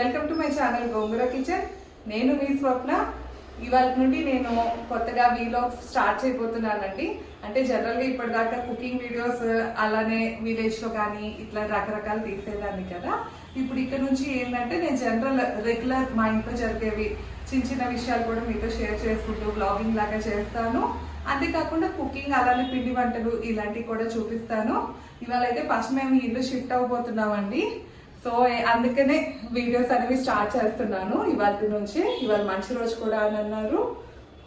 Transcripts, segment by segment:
Welcome to my channel Gongura kitchen. నేను మీ స్వప్న. ఇవాళ నుండి నేను కొత్తగా వీలాగ్స్ స్టార్ట్ చేయబోతున్నానండి. అంటే జనరల్గా ఇప్పటిదాకా కుకింగ్ వీడియోస్ అలానే విలేజ్లో కానీ ఇట్లా రకరకాలు తీసేదాన్ని కదా. ఇప్పుడు ఇక్కడ నుంచి ఏంటంటే నేను జనరల్ రెగ్యులర్ మా ఇంట్లో జరిగేవి చిన్న చిన్న విషయాలు కూడా మీతో షేర్ చేసుకుంటూ బ్లాగింగ్ లాగా చేస్తాను. అంతేకాకుండా కుకింగ్ అలానే పిండి వంటలు ఇలాంటివి కూడా చూపిస్తాను. ఇవాళ అయితే ఫస్ట్ మేము ఇల్లు షిఫ్ట్ అవబోతున్నామండి సో అందుకనే వీడియోస్ అనేవి స్టార్ట్ చేస్తున్నాను. ఇవాళ నుంచి ఇవాళ మంచి రోజు కూడా అని అన్నారు.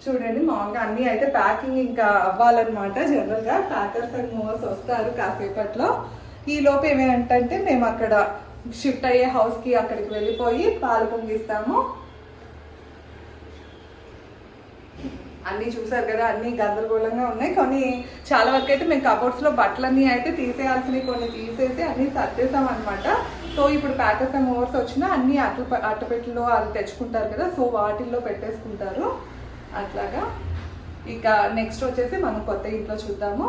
చూడండి మామూలుగా అన్నీ అయితే ప్యాకింగ్ ఇంకా అవ్వాలన్నమాట. జనరల్గా ప్యాకర్స్ అండ్ మూవర్స్ వస్తారు కాసేపట్లో. ఈ లోపు ఏమేంటంటే మేము అక్కడ షిఫ్ట్ అయ్యే హౌస్కి అక్కడికి వెళ్ళిపోయి పాలు పొంగిస్తాము. అన్నీ చూసారు కదా అన్నీ గందరగోళంగా ఉన్నాయి. కొన్ని చాలా వరకు అయితే మేము కబోర్డ్స్లో బట్టలన్నీ అయితే తీసేయాల్సినవి కొన్ని తీసేసి అన్నీ సర్దేశాం అనమాట సో ఇప్పుడు ప్యాకెట్స్ అండ్ ఓవర్స్ వచ్చినా అన్నీ అట్ల అట్టపెట్టెలో అది తెచ్చుకుంటారు కదా సో వాటిల్లో పెట్టేసుకుంటారు. అట్లాగా. ఇక నెక్స్ట్ వచ్చేసి మనం కొత్త ఇంట్లో చూద్దాము.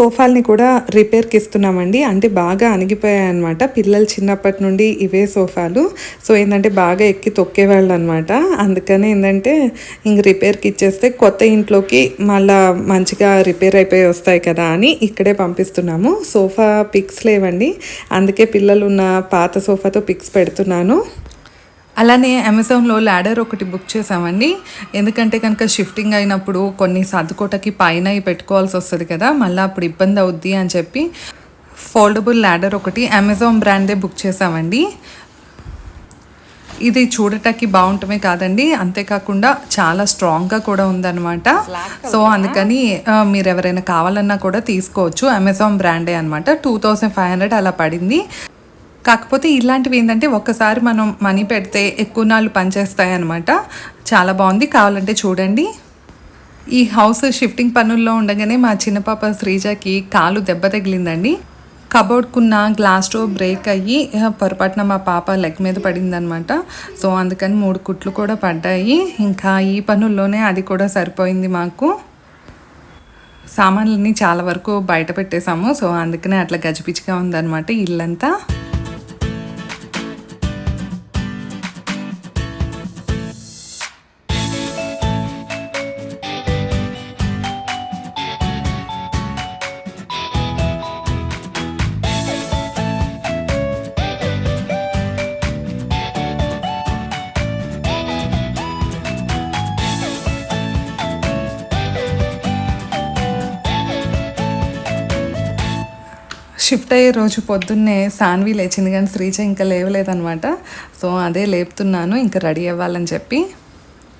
సోఫాల్ని కూడా రిపేర్కి ఇస్తున్నామండి. అంటే బాగా అణిగిపోయాయి అనమాట పిల్లలు చిన్నప్పటి నుండి ఇవే సోఫాలు. సో ఏంటంటే బాగా ఎక్కి తొక్కేవాళ్ళు అనమాట అందుకనే ఏంటంటే ఇంక రిపేర్కి ఇచ్చేస్తే కొత్త ఇంట్లోకి మళ్ళా మంచిగా రిపేర్ అయిపోయి వస్తాయి కదా అని ఇక్కడే పంపిస్తున్నాము. సోఫా పిక్స్ లేవండి. అందుకే పిల్లలు ఉన్న పాత సోఫాతో పిక్స్ పెడుతున్నాను. అలానే అమెజాన్లో ల్యాడర్ ఒకటి బుక్ చేసామండి ఎందుకంటే కనుక షిఫ్టింగ్ అయినప్పుడు కొన్ని సర్దుకోటకి పైన పెట్టుకోవాల్సి వస్తుంది కదా మళ్ళీ అప్పుడు ఇబ్బంది అవుద్ది అని చెప్పి ఫోల్డబుల్ ల్యాడర్ ఒకటి అమెజాన్ బ్రాండే బుక్ చేసామండి ఇది చూడటానికి బాగుంటమే కాదండి అంతేకాకుండా చాలా స్ట్రాంగ్గా కూడా ఉందన్నమాట. సో అందుకని మీరు ఎవరైనా కావాలన్నా కూడా తీసుకోవచ్చు అమెజాన్ బ్రాండే అనమాట టూ థౌసండ్ ఫైవ్ హండ్రెడ్ అలా పడింది. కాకపోతే ఇలాంటివి ఏంటంటే ఒక్కసారి మనం మనీ పెడితే ఎక్కువ నాళ్ళు పనిచేస్తాయి అనమాట చాలా బాగుంది. కావాలంటే చూడండి. ఈ హౌస్ షిఫ్టింగ్ పనుల్లో ఉండగానే మా చిన్న పాప శ్రీజకి కాలు దెబ్బ తగిలిందండి. కబోర్డ్కున్న గ్లాస్ డోర్ బ్రేక్ అయ్యి పొరపాటున మా పాప లెగ్ మీద పడిందనమాట సో అందుకని మూడు కుట్లు కూడా పడ్డాయి. ఇంకా ఈ పనుల్లోనే అది కూడా సరిపోయింది మాకు. సామాన్లన్నీ చాలా వరకు బయట పెట్టేశాము. సో అందుకనే అట్లా గజిపిచ్చిగా ఉందన్నమాట ఇల్లంతా. షిఫ్ట్ అయ్యే రోజు పొద్దున్నే సాన్వి లేచింది కానీ శ్రీజ ఇంకా లేవలేదనమాట సో అదే లేపుతున్నాను ఇంకా రెడీ అవ్వాలని చెప్పి.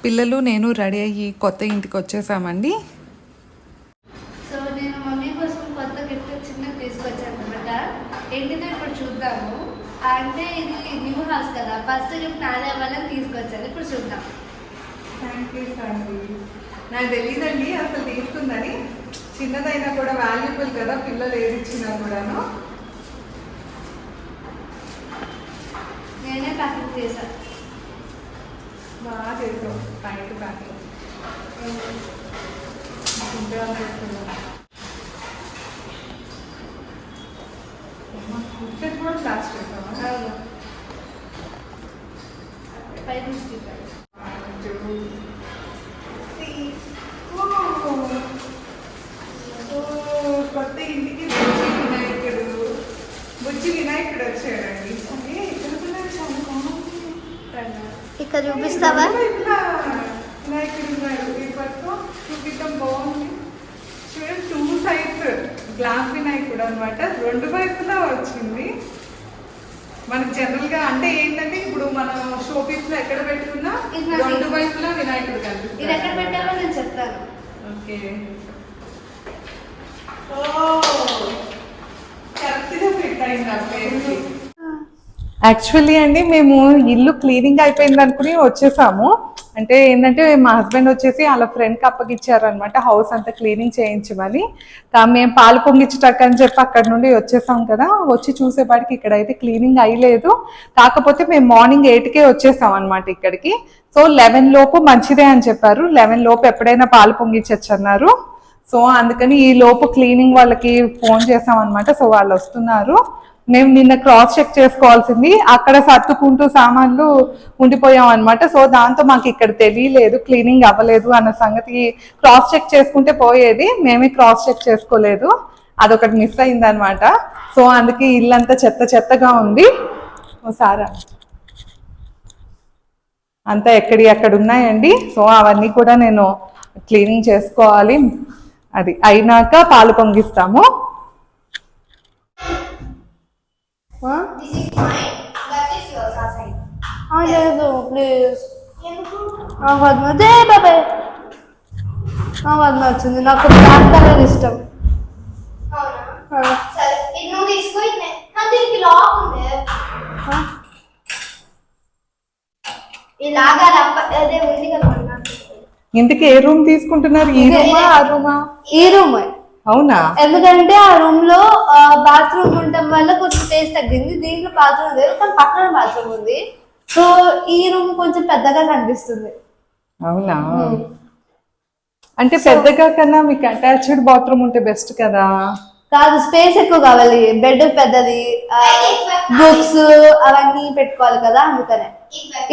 పిల్లలు నేను రెడీ అయ్యి కొత్త ఇంటికి వచ్చేసామండి. సో నేను మమ్మీ కోసం కొత్త గిఫ్ట్ చిన్నది తీసుకొచ్చాను అనమాట ఏంటిదో ఇప్పుడు చూద్దాము. అంటే ఇది న్యూ హౌస్ కదా. ఫస్ట్ గిఫ్ట్ నాదే అవ్వాలని తీసుకొచ్చాను. ఇప్పుడు చూద్దాం. థ్యాంక్ యూ నాకు తెలియదండి అసలు తీసుకుందని. చిన్నదైనా కూడా వాల్యుబుల్ కదా పిల్లలు ఏది ఇచ్చినా కూడాను. నేనే ప్యాకెట్ చేశాను బాగా చేసాం ప్యాంట్ ప్యాకింగ్ ఇంకా కుర్చీ కూడా క్లాస్ చేసామా అవును. పైన స్టిక్కర్ కొత్త ఇంటికి బుజ్జి వినాయకుడు బుజ్జి వినాయకుడు వచ్చాడండి అంటే ఇక్కడ కూడా చాలా బాగుంది ఇక్కడ చూపిస్తావా? చూడండి టూ సైడ్స్ గ్లాస్ వినాయకుడు అనమాట రెండు వైపులా వచ్చింది. మనకు జనరల్గా అంటే ఏంటంటే ఇప్పుడు మనం షోపీస్లో ఎక్కడ పెట్టుకున్నా రెండు వైపులా వినాయకుడు ఇది ఎక్కడ పెట్టాలో నేను చెప్తాను. ఓకే. ఓ కరెక్ట్గా ఫిట్ అయింది ఆ యాక్చువల్లీ అండి మేము ఇల్లు క్లీనింగ్ అయిపోయింది అనుకుని వచ్చేసాము. అంటే ఏంటంటే మా హస్బెండ్ వచ్చేసి వాళ్ళ ఫ్రెండ్కి అప్పగిచ్చారు అనమాట హౌస్ అంతా క్లీనింగ్ చేయించమని. మేము పాలు పొంగిచ్చటక్ అని చెప్పి అక్కడ నుండి వచ్చేసాం కదా వచ్చి చూసేపాటికి ఇక్కడ అయితే క్లీనింగ్ అయ్యలేదు కాకపోతే మేము మార్నింగ్ ఎయిట్కే వచ్చేసాం అనమాట ఇక్కడికి. సో లెవెన్ లోపు మంచిదే అని చెప్పారు. లెవెన్ లోపు ఎప్పుడైనా పాలు పొంగిచ్చచ్చు అన్నారు సో అందుకని ఈ లోపు క్లీనింగ్ వాళ్ళకి ఫోన్ చేసాం అనమాట సో వాళ్ళు వస్తున్నారు. మేము నిన్న క్రాస్ చెక్ చేసుకోవాల్సింది. అక్కడ సర్దుకుంటూ సామాన్లు ఉండిపోయాం అనమాట సో దాంతో మాకు ఇక్కడ తెలియలేదు క్లీనింగ్ అవ్వలేదు అన్న సంగతి క్రాస్ చెక్ చేసుకుంటే పోయేది. మేమే క్రాస్ చెక్ చేసుకోలేదు. అదొకటి మిస్ అయింది అనమాట సో అందుకే ఇల్లంతా చెత్త చెత్తగా ఉంది. ఓసారా అంతా ఎక్కడి అక్కడ ఉన్నాయండి. సో అవన్నీ కూడా నేను క్లీనింగ్ చేసుకోవాలి. అది అయినాక పాలు పొంగిస్తాము. లేదు ప్లీజ్ అదే బాబాయ్ నాకు అది నచ్చింది నాకు బ్లాక్ కలర్ ఇష్టం. ఇంతకీ ఏ రూమ్ తీసుకుంటున్నారు? ఈ రూమా ఆ? రూమా? ఈ రూమ్. అవునా? ఎందుకంటే ఆ రూమ్లో బాత్రూమ్ ఉండటం వల్ల కొంచెం స్పేస్ తగ్గింది. దీంట్లో బాత్రూమ్ లేదు కానీ పక్కన బాత్రూమ్ ఉంది. సో ఈ రూమ్ కొంచెం పెద్దగా కనిపిస్తుంది. అవునా? అంటే పెద్దగా కన్నా మీకు అటాచ్డ్ బాత్రూమ్ ఉంటే బెస్ట్ కదా? కాదు స్పేస్ ఎక్కువ కావాలి. బెడ్ పెద్దది బుక్స్ అవన్నీ పెట్టుకోవాలి కదా అందుకనే.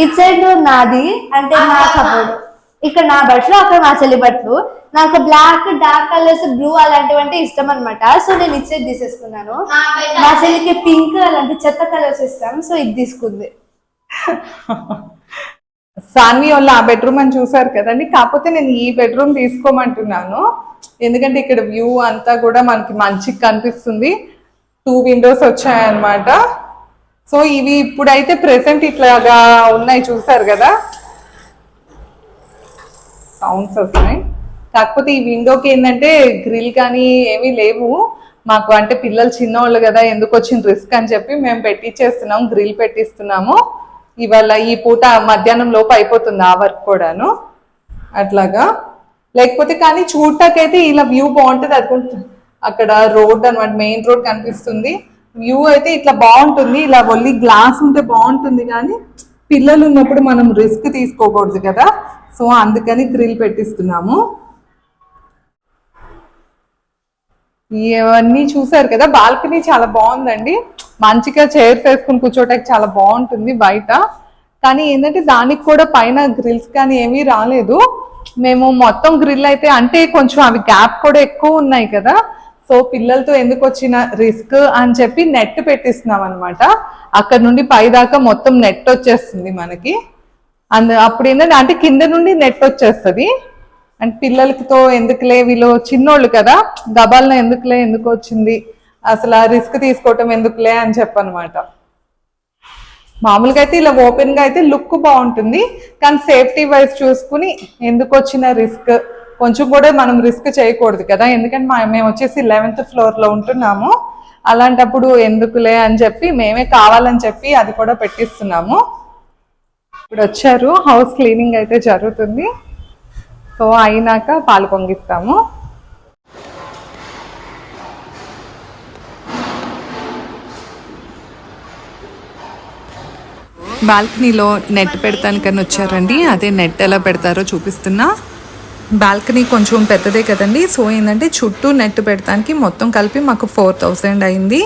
ఇటు సైడ్ నాది అంటే నా కబోర్డ్ ఇక్కడ నా బట్టలు అక్కడ నా చెల్లి బట్టలు. నాకు బ్లాక్ డార్క్ కలర్స్ బ్లూ అలాంటివి అంటే ఇష్టం అనమాట సో నేను సైడ్ తీసేసుకున్నాను. నా మా చెల్లికి పింక్ అలాంటి చెత్త కలర్స్ ఇష్టం సో ఇది తీసుకుంది. సాన్వి వాళ్ళ ఆ బెడ్రూమ్ అని చూసారు కదండి. కాకపోతే నేను ఈ బెడ్రూమ్ తీసుకోమంటున్నాను. ఎందుకంటే ఇక్కడ వ్యూ అంతా కూడా మనకి మంచిగా కనిపిస్తుంది. టూ విండోస్ వచ్చాయన్నమాట. సో ఇవి ఇప్పుడైతే ప్రెసెంట్ ఇట్లాగా ఉన్నాయి చూసారు కదా. సౌండ్స్ వస్తున్నాయి. కాకపోతే ఈ విండోకి ఏంటంటే గ్రిల్ కానీ ఏమీ లేవు. మాకు అంటే పిల్లలు చిన్నవాళ్ళు కదా ఎందుకు వచ్చిన రిస్క్ అని చెప్పి మేము పెట్టించేస్తున్నాం గ్రిల్ పెట్టిస్తున్నాము. ఇవాళ ఈ పూట మధ్యాహ్నం లోపు అయిపోతుంది ఆ వర్క్ కూడాను. అట్లాగా. లేకపోతే కానీ చూడటాకైతే ఇలా వ్యూ బాగుంటుంది అది అక్కడ రోడ్ అన్నమాట మెయిన్ రోడ్ కనిపిస్తుంది. వ్యూ అయితే ఇట్లా బాగుంటుంది ఇలా ఒల్లి గ్లాస్ ఉంటే బాగుంటుంది కానీ పిల్లలు ఉన్నప్పుడు మనం రిస్క్ తీసుకోకూడదు కదా. సో అందుకని గ్రిల్ పెట్టిస్తున్నాము. ఇవన్నీ చూసారు కదా బాల్కనీ చాలా బాగుందండి. మంచిగా చైర్స్ వేసుకుని కూర్చోటానికి చాలా బాగుంటుంది బయట. కానీ ఏంటంటే దానికి కూడా పైన గ్రిల్స్ కానీ ఏమీ రాలేదు. మేము మొత్తం గ్రిల్ అయితే అంటే కొంచెం అవి గ్యాప్ కూడా ఎక్కువ ఉన్నాయి కదా. సో పిల్లలతో ఎందుకు వచ్చిన రిస్క్ అని చెప్పి నెట్ పెట్టిస్తున్నాం అనమాట అక్కడ నుండి పై దాకా మొత్తం నెట్ వచ్చేస్తుంది మనకి. అందు అప్పుడు ఏంటంటే అంటే కింద నుండి నెట్ వచ్చేస్తుంది. అంటే పిల్లలతో ఎందుకులే? వీళ్ళు చిన్నోళ్ళు కదా. గబాలను ఎందుకులే? ఎందుకు వచ్చింది? అసలు ఆ రిస్క్ తీసుకోవటం ఎందుకులే అని చెప్పనమాట. మామూలుగా అయితే ఇలా ఓపెన్గా అయితే లుక్ బాగుంటుంది. కానీ సేఫ్టీ వైజ్ చూసుకుని ఎందుకు వచ్చిన రిస్క్? కొంచెం కూడా మనం రిస్క్ చేయకూడదు కదా. ఎందుకంటే మా మేము వచ్చేసి లెవెన్త్ ఫ్లోర్లో ఉంటున్నాము. అలాంటప్పుడు ఎందుకులే అని చెప్పి మేమే కావాలని చెప్పి అది కూడా పెట్టిస్తున్నాము. ఇప్పుడు వచ్చారు. హౌస్ క్లీనింగ్ అయితే జరుగుతుంది. సో అయినాక పాలు పొంగిస్తాము. బాల్కనీలో నెట్ పెడతానికని వచ్చారండి. అదే నెట్ ఎలా పెడతారో చూపిస్తున్నా. బాల్కనీ కొంచెం పెద్దదే కదండి. సో ఏంటంటే చుట్టూ నెట్ పెడతానికి మొత్తం కలిపి మాకు ఫోర్ థౌజండ్ అయింది.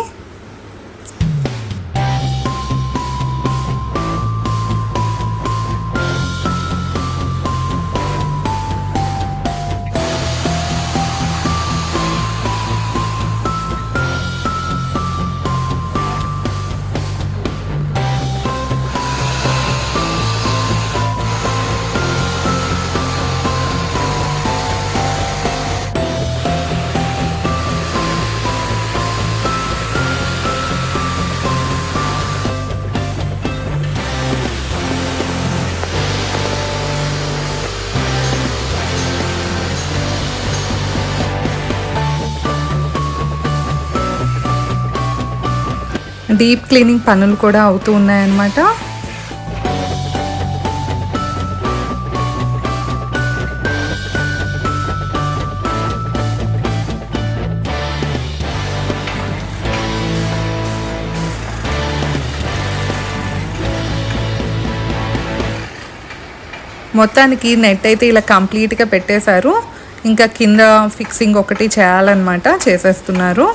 డీప్ క్లీనింగ్ పనులు కూడా అవుతూ ఉన్నాయన్నమాట. మొత్తానికి నెట్ అయితే ఇలా కంప్లీట్గా పెట్టేశారు. ఇంకా కింద ఫిక్సింగ్ ఒకటి చేయాలన్నమాట చేసేస్తున్నారు.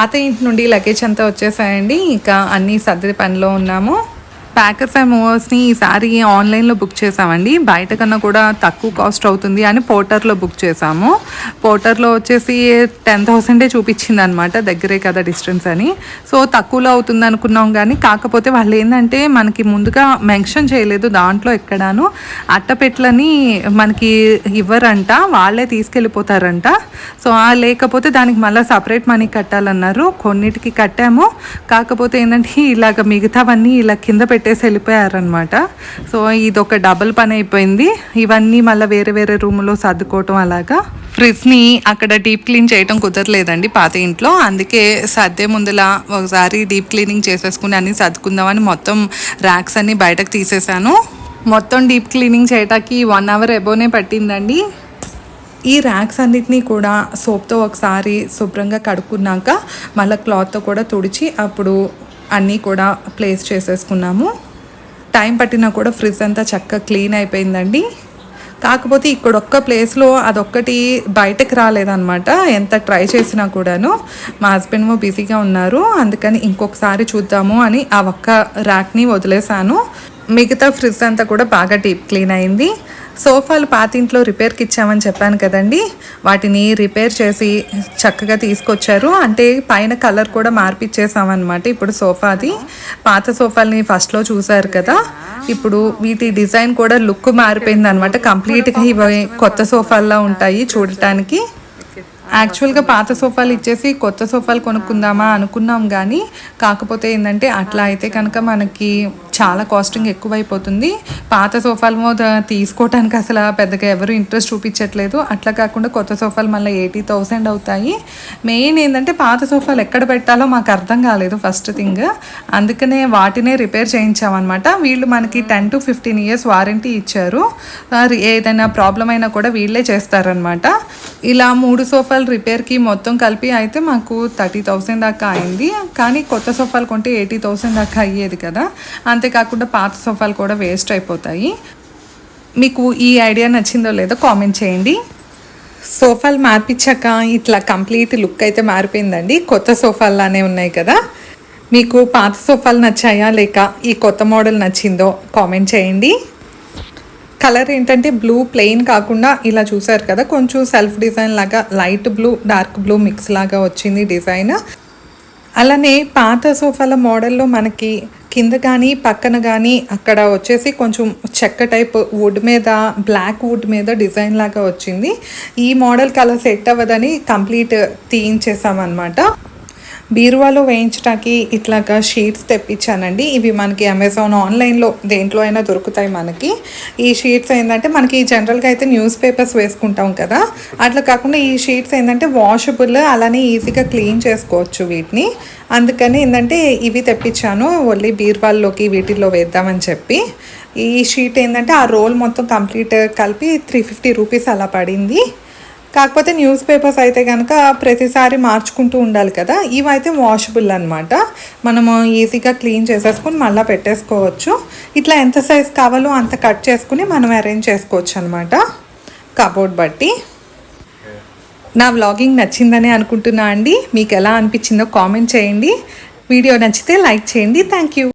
పాత ఇంటి నుండి లగేజ్ అంతా వచ్చేసాయండి. ఇంకా అన్నీ సర్ది పనిలో ఉన్నాము. ప్యాకర్స్ అండ్ మూవర్స్ని ఈసారి ఆన్లైన్లో బుక్ చేసామండి బయట కన్నా కూడా తక్కువ కాస్ట్ అవుతుంది అని పోర్టర్లో బుక్ చేసాము పోర్టర్లో వచ్చేసి టెన్ థౌసండే చూపించింది అనమాట దగ్గరే కదా డిస్టెన్స్ అని. సో తక్కువలో అవుతుంది అనుకున్నాం కానీ కాకపోతే వాళ్ళు ఏంటంటే మనకి ముందుగా మెన్షన్ చేయలేదు దాంట్లో ఎక్కడాను. అట్టపెట్లని మనకి ఇవ్వరంట వాళ్ళే తీసుకెళ్ళిపోతారంట. సో లేకపోతే దానికి మళ్ళీ సపరేట్ మనీ కట్టాలన్నారు. కొన్నిటికి కట్టాము. కాకపోతే ఏంటంటే ఇలాగ మిగతావన్నీ ఇలా కింద పెట్టేసి వెళ్ళిపోయారనమాట సో ఇది ఒక డబుల్ పని అయిపోయింది. ఇవన్నీ మళ్ళీ వేరే వేరే రూమ్లో సర్దుకోవటం అలాగా. ఫ్రిడ్జ్ని అక్కడ డీప్ క్లీన్ చేయటం కుదరలేదండి పాత ఇంట్లో. అందుకే సర్దే ముందులా ఒకసారి డీప్ క్లీనింగ్ చేసేసుకుని అన్ని సర్దుకుందామని మొత్తం ర్యాక్స్ అన్ని బయటకు తీసేసాను. మొత్తం డీప్ క్లీనింగ్ చేయటానికి వన్ అవర్ ఎబోనే పట్టిందండి. ఈ ర్యాక్స్ అన్నిటినీ కూడా సోప్తో ఒకసారి శుభ్రంగా కడుక్కున్నాక మళ్ళీ క్లాత్తో కూడా తుడిచి అప్పుడు అన్నీ కూడా ప్లేస్ చేసేసుకున్నాము. టైం పట్టినా కూడా ఫ్రిడ్జ్ అంతా చక్కగా క్లీన్ అయిపోయిందండి. కాకపోతే ఇక్కడ ఒక్క ప్లేస్లో అదొక్కటి బయటకు రాలేదన్నమాట. ఎంత ట్రై చేసినా కూడాను. మా హస్బెండ్ బిజీగా ఉన్నారు. అందుకని ఇంకొకసారి చూద్దాము అని ఆ ఒక్క ర్యాక్ని వదిలేశాను. మిగతా ఫ్రిడ్జ్ అంతా కూడా బాగా డీప్ క్లీన్ అయింది. సోఫాలు పాతింట్లో రిపేర్కి ఇచ్చామని చెప్పాను కదండి. వాటిని రిపేర్ చేసి చక్కగా తీసుకొచ్చారు. అంటే పైన కలర్ కూడా మార్పిచ్చేసామన్నమాట ఇప్పుడు సోఫాది. పాత సోఫాలని ఫస్ట్లో చూసారు కదా. ఇప్పుడు వీటి డిజైన్ కూడా లుక్ మారిపోయింది అనమాట కంప్లీట్గా ఇవి కొత్త సోఫాల్లా ఉంటాయి చూడటానికి. యాక్చువల్గా పాత సోఫాలు ఇచ్చేసి కొత్త సోఫాలు కొనుక్కుందామా అనుకున్నాం కానీ కాకపోతే ఏంటంటే అట్లా అయితే కనుక మనకి చాలా కాస్టింగ్ ఎక్కువైపోతుంది. పాత సోఫాలు తీసుకోవటానికి అసలు పెద్దగా ఎవరు ఇంట్రెస్ట్ చూపించట్లేదు. అట్లా కాకుండా కొత్త సోఫాలు మళ్ళీ ఎయిటీ థౌసండ్ అవుతాయి. మెయిన్ ఏంటంటే పాత సోఫాలు ఎక్కడ పెట్టాలో మాకు అర్థం కాలేదు ఫస్ట్ థింగ్ అందుకనే వాటినే రిపేర్ చేయించామన్నమాట. వీళ్ళు మనకి ten to fifteen years warranty ఇచ్చారు. ఏదైనా ప్రాబ్లం అయినా కూడా వీళ్ళే చేస్తారనమాట ఇలా మూడు సోఫాలు రిపేర్కి మొత్తం కలిపి అయితే మాకు థర్టీ థౌసండ్ దాకా అయింది. కానీ కొత్త సోఫాలు కొంటే ఎయిటీ థౌసండ్ దాకా అయ్యేది కదా. అంతే అంతేకాకుండా పాత సోఫాలు కూడా వేస్ట్ అయిపోతాయి. మీకు ఈ ఐడియా నచ్చిందో లేదో కామెంట్ చేయండి. సోఫాలు మార్పించాక ఇట్లా కంప్లీట్ లుక్ అయితే మారిపోయిందండి. కొత్త సోఫాల్లానే ఉన్నాయి కదా. మీకు పాత సోఫాలు నచ్చాయా లేక ఈ కొత్త మోడల్ నచ్చిందో కామెంట్ చేయండి. కలర్ ఏంటంటే బ్లూ ప్లెయిన్ కాకుండా ఇలా చూసారు కదా కొంచెం సెల్ఫ్ డిజైన్ లాగా light blue dark blue mix లాగా వచ్చింది డిజైన్. అలానే పాత సోఫాల మోడల్లో మనకి కింద కానీ పక్కన కానీ అక్కడ వచ్చేసి కొంచెం చెక్క టైప్ వుడ్ మీద బ్లాక్ వుడ్ మీద డిజైన్ లాగా వచ్చింది. ఈ మోడల్ కలర్ సెట్ అవ్వదని కంప్లీట్ తీయించేసామన్నమాట. బీరువాలో వేయించడానికి ఇట్లాగా షీట్స్ తెప్పించానండి. ఇవి మనకి అమెజాన్ ఆన్లైన్లో దేంట్లో అయినా దొరుకుతాయి మనకి. ఈ షీట్స్ ఏంటంటే మనకి జనరల్గా అయితే న్యూస్ పేపర్స్ వేసుకుంటాం కదా. అట్లా కాకుండా ఈ షీట్స్ ఏంటంటే వాషబుల్ అలానే ఈజీగా క్లీన్ చేసుకోవచ్చు వీటిని. అందుకని ఏంటంటే ఇవి తెప్పించాను. ఓన్లీ బీరువాల్లోకి వీటిల్లో వేద్దామని చెప్పి. ఈ షీట్ ఏంటంటే ఆ రోల్ మొత్తం కంప్లీట్ కలిపి త్రీ ఫిఫ్టీ రూపీస్ అలా పడింది. కాకపోతే న్యూస్ పేపర్స్ అయితే కనుక ప్రతిసారి మార్చుకుంటూ ఉండాలి కదా. ఇవైతే వాషబుల్ అనమాట మనము ఈజీగా క్లీన్ చేసేసుకుని మళ్ళీ పెట్టేసుకోవచ్చు. ఇట్లా ఎంత సైజ్ కావాలో అంత కట్ చేసుకుని మనం అరేంజ్ చేసుకోవచ్చు అనమాట కబోర్డ్ బట్టి. నా వ్లాగింగ్ నచ్చిందని అనుకుంటున్నా అండి. మీకు ఎలా అనిపించిందో కామెంట్ చేయండి. వీడియో నచ్చితే లైక్ చేయండి. Thank you